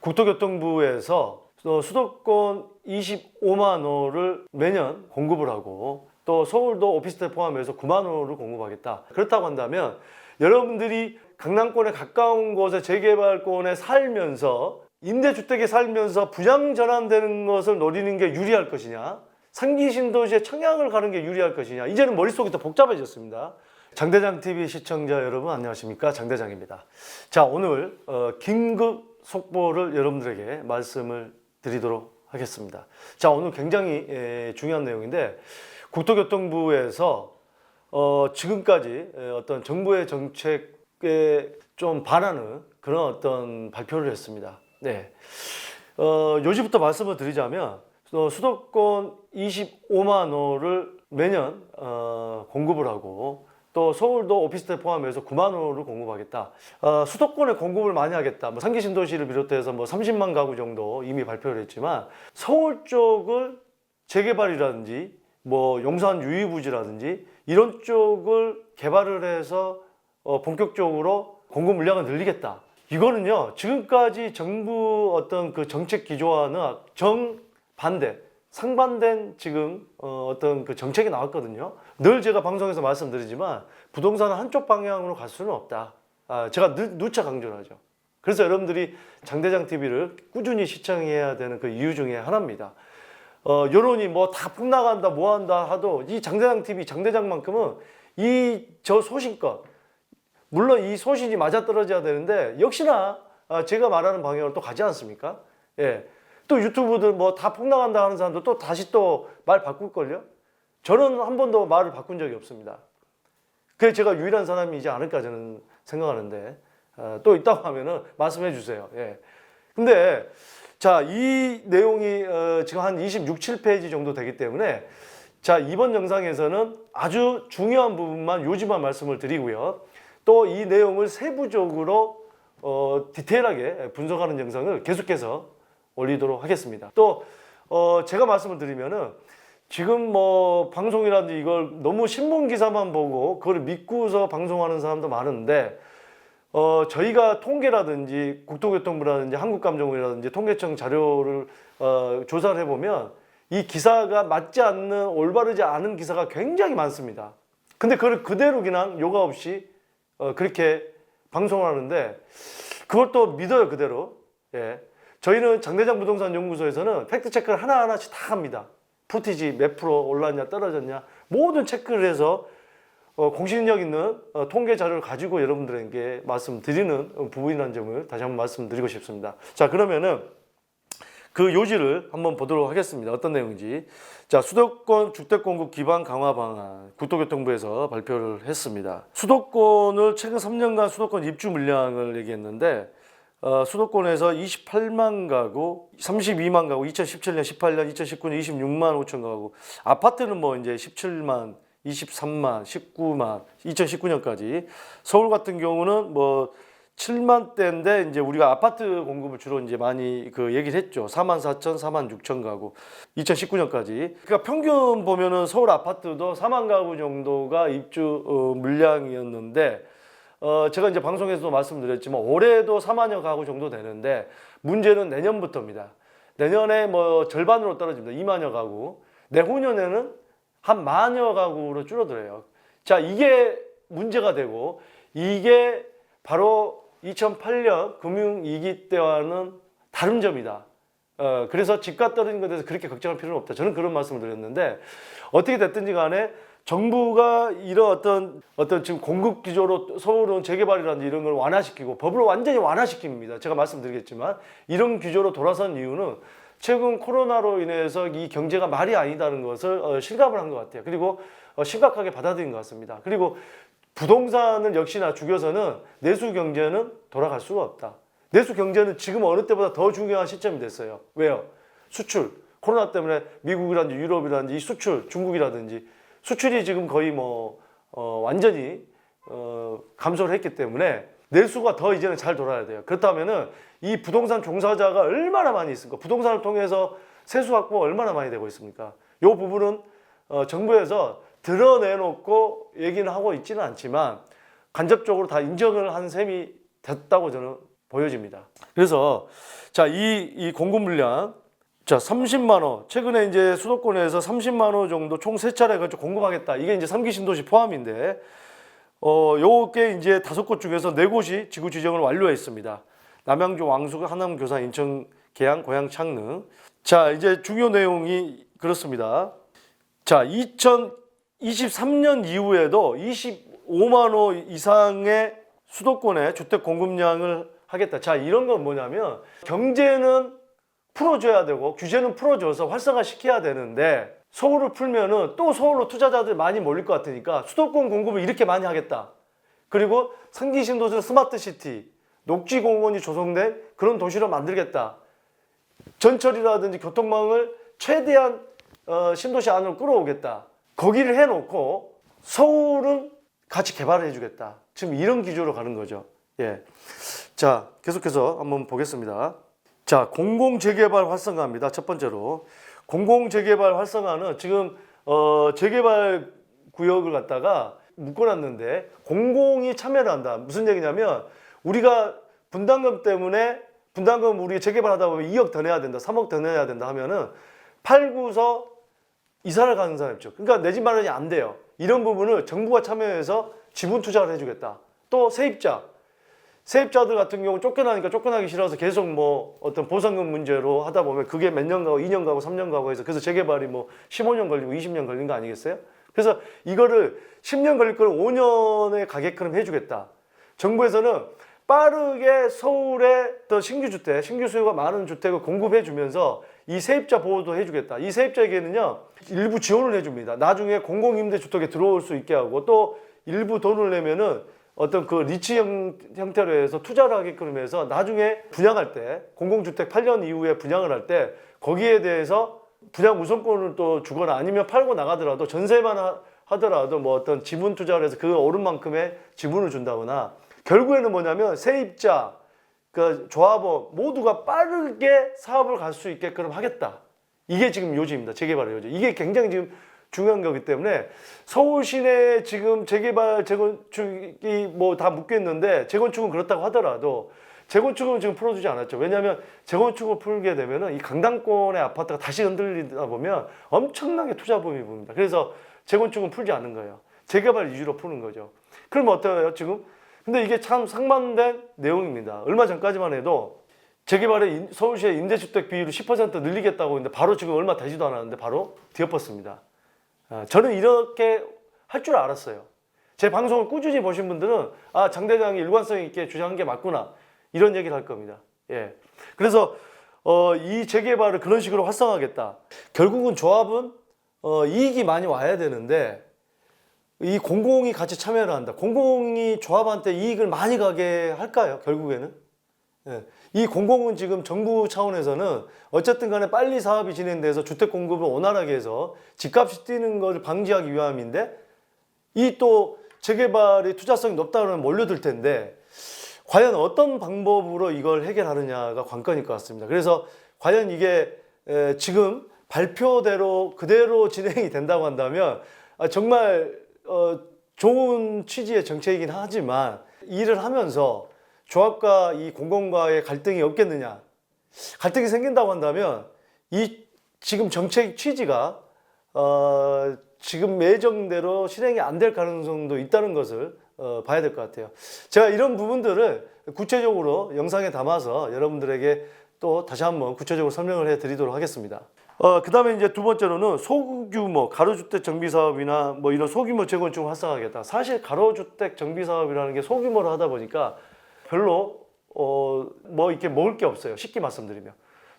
국토교통부에서 어, 수도권 25만 호를 매년 공급을 하고 또 서울도 오피스텔 포함해서 9만 호를 공급하겠다. 그렇다고 한다면 여러분들이 강남권에 가까운 곳에 재개발권에 살면서 임대주택에 살면서 분양 전환되는 것을 노리는 게 유리할 것이냐 상기 신도시의 청약을 가는 게 유리할 것이냐 이제는 머릿속이 더 복잡해졌습니다. 장대장 TV 시청자 여러분 안녕하십니까 장대장입니다. 자 오늘 어, 긴급 속보를 여러분들에게 말씀을 드리도록 하겠습니다. 자 오늘 굉장히 에, 중요한 내용인데 국토교통부에서 어, 지금까지 에, 어떤 정부의 정책에 좀 반하는 그런 어떤 발표를 했습니다. 네. 어, 요지부터 말씀을 드리자면 어, 수도권 25만 호를 매년 어, 공급을 하고 또 서울도 오피스텔 포함해서 9만 호를 공급하겠다. 어, 수도권에 공급을 많이 하겠다. 뭐 상기 신도시를 비롯해서 뭐 30만 가구 정도 이미 발표를 했지만 서울 쪽을 재개발이라든지 뭐 용산 유이부지라든지 이런 쪽을 개발을 해서 어, 본격적으로 공급 물량을 늘리겠다. 이거는요 지금까지 정부 어떤 그 정책 기조와는 정반대 상반된 지금 어, 어떤 그 정책이 나왔거든요. 늘 제가 방송에서 말씀드리지만 부동산은 한쪽 방향으로 갈 수는 없다. 아, 제가 늘, 누차 강조를 하죠. 그래서 여러분들이 장대장 TV를 꾸준히 시청해야 되는 그 이유 중에 하나입니다. 어, 여론이 뭐 다 폭락한다, 뭐 한다 하도 이 장대장 TV, 장대장만큼은 이 저 소신껏 물론 이 소신이 맞아떨어져야 되는데 역시나 아, 제가 말하는 방향으로 또 가지 않습니까? 예. 또 유튜브들 뭐 다 폭락한다 하는 사람들 또 다시 또 말 바꿀걸요? 저는 한 번도 말을 바꾼 적이 없습니다. 그게 제가 유일한 사람이지 않을까 저는 생각하는데 어, 또 있다고 하면은 말씀해 주세요. 예. 근데 자, 이 내용이 어, 지금 한 26, 7페이지 정도 되기 때문에 자, 이번 영상에서는 아주 중요한 부분만 요지만 말씀을 드리고요. 또 이 내용을 세부적으로 어, 디테일하게 분석하는 영상을 계속해서 올리도록 하겠습니다. 또 어, 제가 말씀을 드리면은 지금 뭐 방송이라든지 이걸 너무 신문 기사만 보고 그걸 믿고서 방송하는 사람도 많은데 어, 저희가 통계라든지 국토교통부라든지 한국감정원이라든지 통계청 자료를 어, 조사를 해보면 이 기사가 맞지 않는 올바르지 않은 기사가 굉장히 많습니다. 근데 그걸 그대로 그냥 요가 없이 어, 그렇게 방송을 하는데 그걸 또 믿어요 그대로. 예. 저희는 장대장 부동산 연구소에서는 팩트 체크를 하나 하나씩 다 합니다. 프로티지 몇 프로 올랐냐 떨어졌냐 모든 체크를 해서 어, 공신력 있는 어, 통계 자료를 가지고 여러분들에게 말씀드리는 부분이라는 점을 다시 한번 말씀드리고 싶습니다. 자 그러면은 그 요지를 한번 보도록 하겠습니다. 어떤 내용인지. 자, 수도권 주택 공급 기반 강화 방안 국토교통부에서 발표를 했습니다. 수도권을 최근 3년간 수도권 입주 물량을 얘기했는데 어, 수도권에서 28만 가구, 32만 가구, 2017년, 18년, 2019년 26만 5천 가구. 아파트는 뭐 이제 17만, 23만, 19만, 2019년까지. 서울 같은 경우는 뭐 7만 대인데 이제 우리가 아파트 공급을 주로 이제 많이 그 얘기를 했죠. 4만 4천, 4만 6천 가구. 2019년까지. 그러니까 평균 보면은 서울 아파트도 4만 가구 정도가 입주 어, 물량이었는데 어, 제가 이제 방송에서도 말씀드렸지만 올해도 4만여 가구 정도 되는데 문제는 내년부터입니다. 내년에 뭐 절반으로 떨어집니다. 2만여 가구. 내후년에는 한 만여 가구로 줄어들어요. 자, 이게 문제가 되고 이게 바로 2008년 금융위기 때와는 다른 점이다. 어, 그래서 집값 떨어진 것에 대해서 그렇게 걱정할 필요는 없다. 저는 그런 말씀을 드렸는데 어떻게 됐든지 간에 정부가 이런 어떤 어떤 지금 공급 기조로 서울은 재개발이라든지 이런 걸 완화시키고 법을 완전히 완화시킵니다. 제가 말씀드리겠지만 이런 규조로 돌아선 이유는 최근 코로나로 인해서 이 경제가 말이 아니다는 것을 어, 실감을 한 것 같아요. 그리고 어, 심각하게 받아들인 것 같습니다. 그리고 부동산을 역시나 죽여서는 내수 경제는 돌아갈 수가 없다. 내수 경제는 지금 어느 때보다 더 중요한 시점이 됐어요. 왜요? 수출. 코로나 때문에 미국이라든지 유럽이라든지 이 수출, 중국이라든지 수출이 지금 거의 뭐 어, 완전히 어, 감소를 했기 때문에 내수가 더 이제는 잘 돌아야 돼요. 그렇다면은 이 부동산 종사자가 얼마나 많이 있습니까? 부동산을 통해서 세수 확보 얼마나 많이 되고 있습니까? 이 부분은 어, 정부에서 드러내놓고 얘기는 하고 있지는 않지만 간접적으로 다 인정을 한 셈이 됐다고 저는 보여집니다. 그래서 자, 이, 이 공급 물량 자, 30만 호. 최근에 이제 수도권에서 30만 호 정도 총 세 차례 가지고 공급하겠다. 이게 이제 3기 신도시 포함인데 어, 요게 이제 다섯 곳 중에서 네 곳이 지구 지정을 완료했습니다. 남양주, 왕숙, 하남, 교산, 인천, 계양, 고양, 창릉. 자, 이제 중요 내용이 그렇습니다. 자, 2023년 이후에도 25만 호 이상의 수도권의 주택 공급량을 하겠다. 자, 이런 건 뭐냐면 경제는 풀어줘야 되고 규제는 풀어줘서 활성화시켜야 되는데 서울을 풀면은 또 서울로 투자자들 많이 몰릴 것 같으니까 수도권 공급을 이렇게 많이 하겠다. 그리고 상기 신도시는 스마트 시티, 녹지 공원이 조성된 그런 도시로 만들겠다. 전철이라든지 교통망을 최대한 어, 신도시 안으로 끌어오겠다. 거기를 해놓고 서울은 같이 개발을 해주겠다. 지금 이런 기조로 가는 거죠. 예. 자, 계속해서 한번 보겠습니다. 자, 공공재개발 활성화입니다. 첫 번째로. 공공재개발 활성화는 지금, 어, 재개발 구역을 갖다가 묶어놨는데 공공이 참여를 한다. 무슨 얘기냐면 우리가 분담금 때문에 분담금 우리 재개발하다 보면 2억 더 내야 된다, 3억 더 내야 된다 하면은 팔고서 이사를 가는 사람 있죠. 그러니까 내 집 마련이 안 돼요. 이런 부분을 정부가 참여해서 지분 투자를 해주겠다. 또 세입자, 세입자들 같은 경우 쫓겨나니까 쫓겨나기 싫어서 계속 뭐 어떤 보상금 문제로 하다 보면 그게 몇 년 가고 2년 가고 3년 가고 해서 그래서 재개발이 뭐 15년 걸리고 20년 걸린 거 아니겠어요? 그래서 이거를 10년 걸릴 걸 5년에 가게끔 해주겠다. 정부에서는 빠르게 서울에 더 신규 주택, 신규 수요가 많은 주택을 공급해 주면서 이 세입자 보호도 해주겠다. 이 세입자에게는요 일부 지원을 해줍니다. 나중에 공공임대주택에 들어올 수 있게 하고 또 일부 돈을 내면은 어떤 그 리치 형, 형태로 해서 투자를 하게끔 해서 나중에 분양할 때 공공주택 8년 이후에 분양을 할 때 거기에 대해서 분양 우선권을 또 주거나 아니면 팔고 나가더라도 전세만 하- 하더라도 뭐 어떤 지분 투자를 해서 그 오른 만큼의 지분을 준다거나 결국에는 뭐냐면 세입자 그 조합원 모두가 빠르게 사업을 갈 수 있게끔 하겠다. 이게 지금 요지입니다. 재개발의 요지. 이게 굉장히 지금 중요한 거기 때문에 서울 시내 지금 재개발 재건축이 뭐 다 묶여 있는데 재건축은 그렇다고 하더라도 재건축은 지금 풀어주지 않았죠. 왜냐하면 재건축을 풀게 되면은 이 강남권의 아파트가 다시 흔들리다 보면 엄청나게 투자 붐이 붑니다. 그래서 재건축은 풀지 않는 거예요. 재개발 위주로 푸는 거죠. 그러면 어때요 지금? 근데 이게 참 상반된 내용입니다. 얼마 전까지만 해도 재개발의 인- 서울시의 임대주택 비율을 10% 늘리겠다고 했는데 바로 지금 얼마 되지도 않았는데 바로 뒤엎었습니다. 아, 저는 이렇게 할 줄 알았어요. 제 방송을 꾸준히 보신 분들은 아, 장 대장이 일관성 있게 주장한 게 맞구나. 이런 얘기를 할 겁니다. 예. 그래서 어, 이 재개발을 그런 식으로 활성화하겠다. 결국은 조합은 어, 이익이 많이 와야 되는데 이 공공이 같이 참여를 한다. 공공이 조합한테 이익을 많이 가게 할까요? 결국에는? 예. 이 공공은 지금 정부 차원에서는 어쨌든 간에 빨리 사업이 진행돼서 주택 공급을 원활하게 해서 집값이 뛰는 것을 방지하기 위함인데 이 또 재개발의 투자성이 높다 그러면 몰려들 텐데 과연 어떤 방법으로 이걸 해결하느냐가 관건일 것 같습니다. 그래서 과연 이게 에, 지금 발표대로 그대로 진행이 된다고 한다면 아, 정말 어, 좋은 취지의 정책이긴 하지만 일을 하면서 조합과 이 공공과의 갈등이 없겠느냐. 갈등이 생긴다고 한다면 이 지금 정책 취지가 어, 지금 예정대로 실행이 안 될 가능성도 있다는 것을 어, 봐야 될 것 같아요. 제가 이런 부분들을 구체적으로 영상에 담아서 여러분들에게 또 다시 한번 구체적으로 설명을 해 드리도록 하겠습니다. 어, 그 다음에 이제 두 번째로는 소규모 가로주택 정비 사업이나 뭐 이런 소규모 재건축을 활성화하겠다. 사실 가로주택 정비 사업이라는 게 소규모로 하다 보니까 별로 어, 뭐 이렇게 먹을 게 없어요. 쉽게 말씀드리면.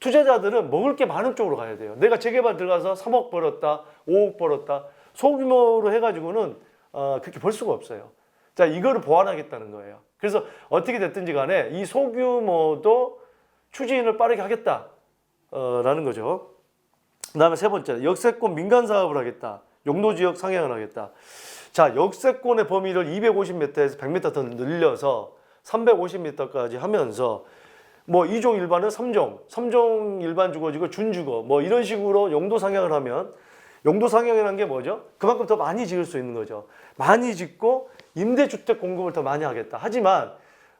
투자자들은 먹을 게 많은 쪽으로 가야 돼요. 내가 재개발 들어가서 3억 벌었다, 5억 벌었다. 소규모로 해가지고는 어, 그렇게 벌 수가 없어요. 자, 이거를 보완하겠다는 거예요. 그래서 어떻게 됐든지 간에 이 소규모도 추진을 빠르게 하겠다. 어, 라는 거죠. 그 다음에 세 번째, 역세권 민간 사업을 하겠다. 용도 지역 상향을 하겠다. 자, 역세권의 범위를 250m에서 100m 더 늘려서 350m까지 하면서 뭐 2종 일반은 3종, 3종 일반 주거지고 준주거 뭐 이런 식으로 용도 상향을 하면 용도 상향이라는 게 뭐죠? 그만큼 더 많이 지을 수 있는 거죠. 많이 짓고 임대주택 공급을 더 많이 하겠다. 하지만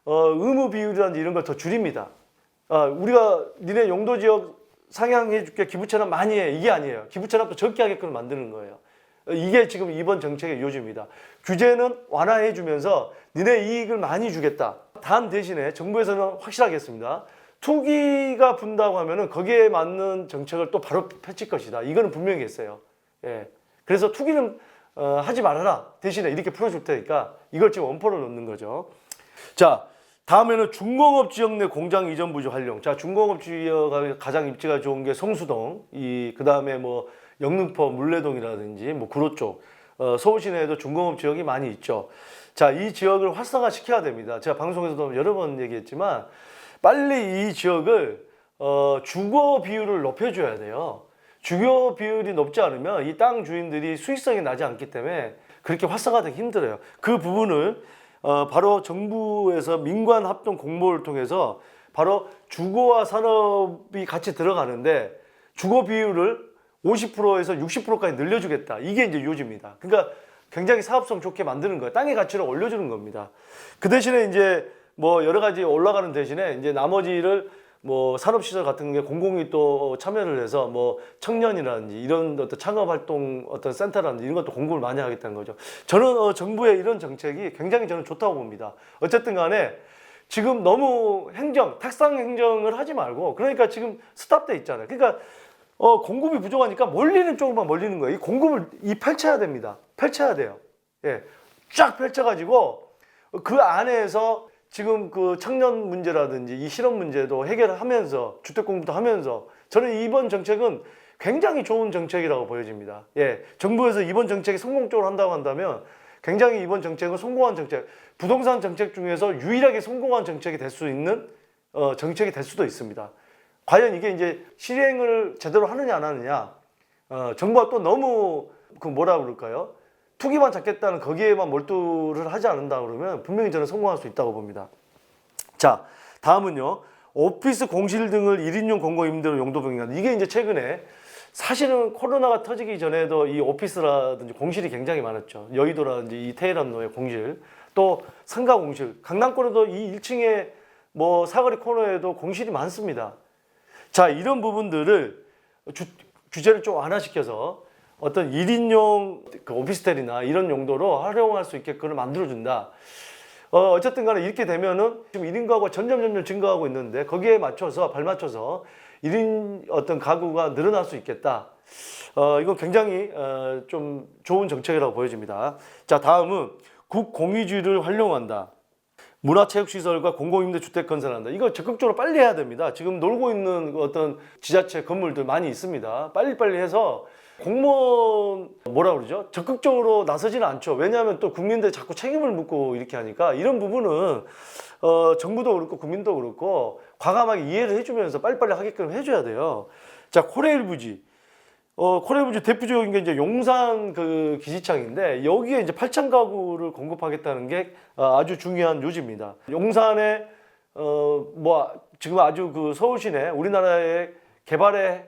어, 의무 비율이라든지 이런 걸 더 줄입니다. 아, 우리가 니네 용도 지역 상향해 줄게 기부채납 많이 해 이게 아니에요. 기부채납도 적게 하게끔 만드는 거예요. 어, 이게 지금 이번 정책의 요지입니다. 규제는 완화해 주면서 니네 이익을 많이 주겠다. 단 대신에 정부에서는 확실하게 했습니다. 투기가 분다고 하면은 거기에 맞는 정책을 또 바로 펼칠 것이다. 이거는 분명히 했어요. 예. 그래서 투기는 어, 하지 말아라. 대신에 이렇게 풀어줄 테니까 이걸 지금 원포로 넣는 거죠. 자, 다음에는 중공업 지역 내 공장 이전 부지 활용. 자, 중공업 지역 가장 입지가 좋은 게 성수동, 이 그 다음에 뭐 영등포 물레동이라든지 뭐 구로 쪽. 어, 서울 시내에도 중공업 지역이 많이 있죠. 자, 이 지역을 활성화 시켜야 됩니다. 제가 방송에서도 여러 번 얘기했지만 빨리 이 지역을 어, 주거 비율을 높여줘야 돼요. 주거 비율이 높지 않으면 이 땅 주인들이 수익성이 나지 않기 때문에 그렇게 활성화되기 힘들어요. 그 부분을 어, 바로 정부에서 민관 합동 공모를 통해서 바로 주거와 산업이 같이 들어가는데 주거 비율을 50%에서 60%까지 늘려주겠다. 이게 이제 요지입니다. 그러니까 굉장히 사업성 좋게 만드는 거예요. 땅의 가치를 올려주는 겁니다. 그 대신에 이제 뭐 여러 가지 올라가는 대신에 이제 나머지를 뭐 산업시설 같은 게 공공이 또 참여를 해서 뭐 청년이라든지 이런 어떤 창업활동 어떤 센터라든지 이런 것도 공급을 많이 하겠다는 거죠. 저는 어, 정부의 이런 정책이 굉장히 저는 좋다고 봅니다. 어쨌든 간에 지금 너무 행정, 탁상 행정을 하지 말고 그러니까 지금 스탑돼 있잖아요. 그러니까 어, 공급이 부족하니까 몰리는 쪽으로만 몰리는 거예요. 이 공급을 이 펼쳐야 됩니다. 펼쳐야 돼요. 예. 쫙 펼쳐가지고 그 안에서 지금 그 청년 문제라든지 이 실업 문제도 해결을 하면서 주택 공부도 하면서 저는 이번 정책은 굉장히 좋은 정책이라고 보여집니다. 예. 정부에서 이번 정책이 성공적으로 한다고 한다면 굉장히 이번 정책은 성공한 정책, 부동산 정책 중에서 유일하게 성공한 정책이 될 수 있는 어, 정책이 될 수도 있습니다. 과연 이게 이제 실행을 제대로 하느냐 안 하느냐. 어, 정부가 또 너무 그 뭐라 그럴까요? 투기만 잡겠다는 거기에만 몰두를 하지 않는다 그러면 분명히 저는 성공할 수 있다고 봅니다. 자 다음은요. 오피스 공실 등을 1인용 공공임대로 용도 병행 이게 이제 최근에 사실은 코로나가 터지기 전에도 이 오피스라든지 공실이 굉장히 많았죠. 여의도라든지 이 테헤란로의 공실 또 상가 공실. 강남권에도 이 1층에 뭐 사거리 코너에도 공실이 많습니다 자, 이런 부분들을 주, 규제를 좀 완화시켜서 어떤 1인용 그 오피스텔이나 이런 용도로 활용할 수 있게끔 만들어준다. 어, 어쨌든 간에 이렇게 되면은 지금 1인 가구가 점점 점점 증가하고 있는데 거기에 맞춰서 발맞춰서 1인 어떤 가구가 늘어날 수 있겠다. 어, 이건 굉장히 어, 좀 좋은 정책이라고 보여집니다. 자, 다음은 국공유지를 활용한다. 문화체육시설과 공공임대주택 건설한다. 이거 적극적으로 빨리 해야 됩니다. 지금 놀고 있는 그 어떤 지자체 건물들 많이 있습니다. 빨리빨리 해서 공무원 뭐라 그러죠? 적극적으로 나서지는 않죠. 왜냐하면 또 국민들 자꾸 책임을 묻고 이렇게 하니까 이런 부분은 어, 정부도 그렇고 국민도 그렇고 과감하게 이해를 해주면서 빨리빨리 하게끔 해줘야 돼요. 자, 코레일 부지. 어, 코레일부지 대표적인 게 이제 용산 그 기지창인데 여기에 이제 8천 가구를 공급하겠다는 게 어, 아주 중요한 요지입니다. 용산에 어, 뭐 지금 아주 그 서울 시내 우리나라의 개발의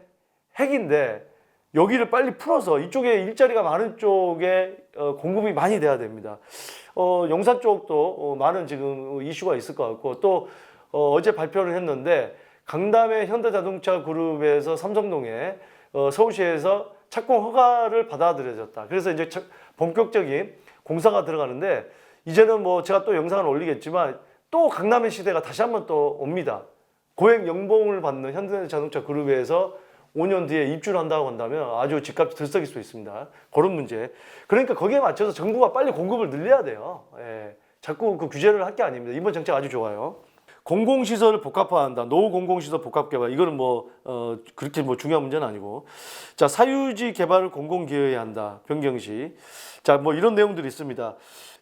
핵인데 여기를 빨리 풀어서 이쪽에 일자리가 많은 쪽에 어, 공급이 많이 돼야 됩니다. 어, 용산 쪽도 어, 많은 지금 이슈가 있을 것 같고 또 어, 어제 발표를 했는데 강남의 현대자동차 그룹에서 삼성동에 어, 서울시에서 착공 허가를 받아들여졌다. 그래서 이제 차- 본격적인 공사가 들어가는데 이제는 뭐 제가 또 영상을 올리겠지만 또 강남의 시대가 다시 한번 또 옵니다. 고액 연봉을 받는 현대자동차 그룹에서 5년 뒤에 입주를 한다고 한다면 아주 집값이 들썩일 수 있습니다. 그런 문제. 그러니까 거기에 맞춰서 정부가 빨리 공급을 늘려야 돼요. 예. 자꾸 그 규제를 할 게 아닙니다. 이번 정책 아주 좋아요. 공공시설을 복합화한다. 노후 공공시설 복합 개발. 이거는 뭐, 어, 그렇게 뭐 중요한 문제는 아니고. 자, 사유지 개발을 공공기여해야 한다. 변경시. 자, 뭐 이런 내용들이 있습니다.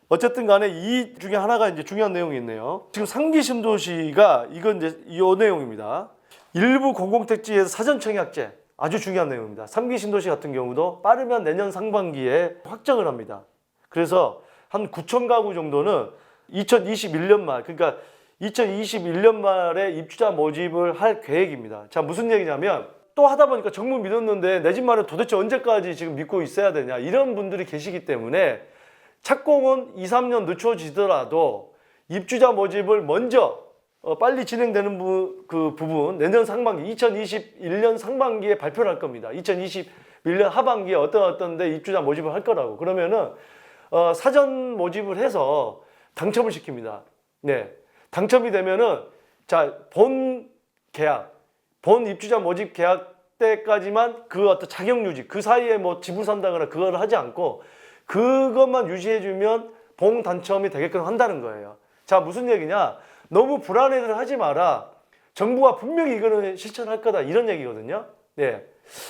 어쨌든 간에 이 중에 하나가 이제 중요한 내용이 있네요. 지금 상기 신도시가 이건 이제 이 내용입니다. 일부 공공택지에서 사전 청약제. 아주 중요한 내용입니다. 삼기 신도시 같은 경우도 빠르면 내년 상반기에 확정을 합니다. 그래서 한 9천 가구 정도는 2021년 말, 그러니까 2021년 말에 입주자 모집을 할 계획입니다. 자, 무슨 얘기냐면 또 하다 보니까 정부 믿었는데 내 집 마련 도대체 언제까지 지금 믿고 있어야 되냐 이런 분들이 계시기 때문에 착공은 2, 3년 늦춰지더라도 입주자 모집을 먼저 어, 빨리 진행되는 부, 그 부분 내년 상반기 2021년 상반기에 발표를 할 겁니다. 2021년 하반기에 어떤 어떤 데 입주자 모집을 할 거라고. 그러면은 어, 사전 모집을 해서 당첨을 시킵니다. 네. 당첨이 되면은 자, 본 계약, 본 입주자 모집 계약 때까지만 그 어떤 자격 유지, 그 사이에 뭐 집을 산다거나 그걸 하지 않고 그것만 유지해 주면 봉 당첨이 되게끔 한다는 거예요. 자, 무슨 얘기냐? 너무 불안해들 하지 마라. 정부가 분명히 이거는 실천할 거다. 이런 얘기거든요. 네.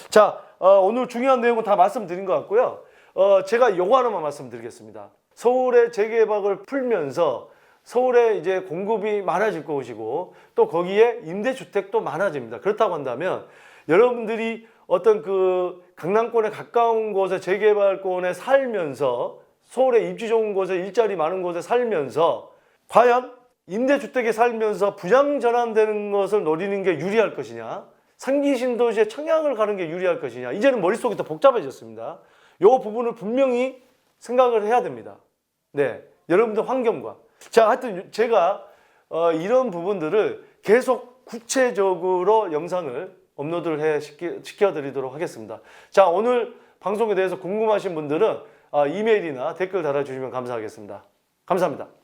자, 어, 오늘 중요한 내용은 다 말씀드린 것 같고요. 어, 제가 요거 하나만 말씀드리겠습니다. 서울의 재개발을 풀면서 서울에 이제 공급이 많아질 것이고 또 거기에 임대주택도 많아집니다. 그렇다고 한다면 여러분들이 어떤 그 강남권에 가까운 곳에 재개발권에 살면서 서울에 입지 좋은 곳에 일자리 많은 곳에 살면서 과연 임대주택에 살면서 분양 전환되는 것을 노리는 게 유리할 것이냐 상기 신도시의 청약을 가는 게 유리할 것이냐 이제는 머릿속이 더 복잡해졌습니다. 요 부분을 분명히 생각을 해야 됩니다. 네, 여러분들 환경과 자 하여튼 제가 어, 이런 부분들을 계속 구체적으로 영상을 업로드를 해 시켜, 시켜 드리도록 하겠습니다. 자 오늘 방송에 대해서 궁금하신 분들은 어, 이메일이나 댓글 달아주시면 감사하겠습니다. 감사합니다.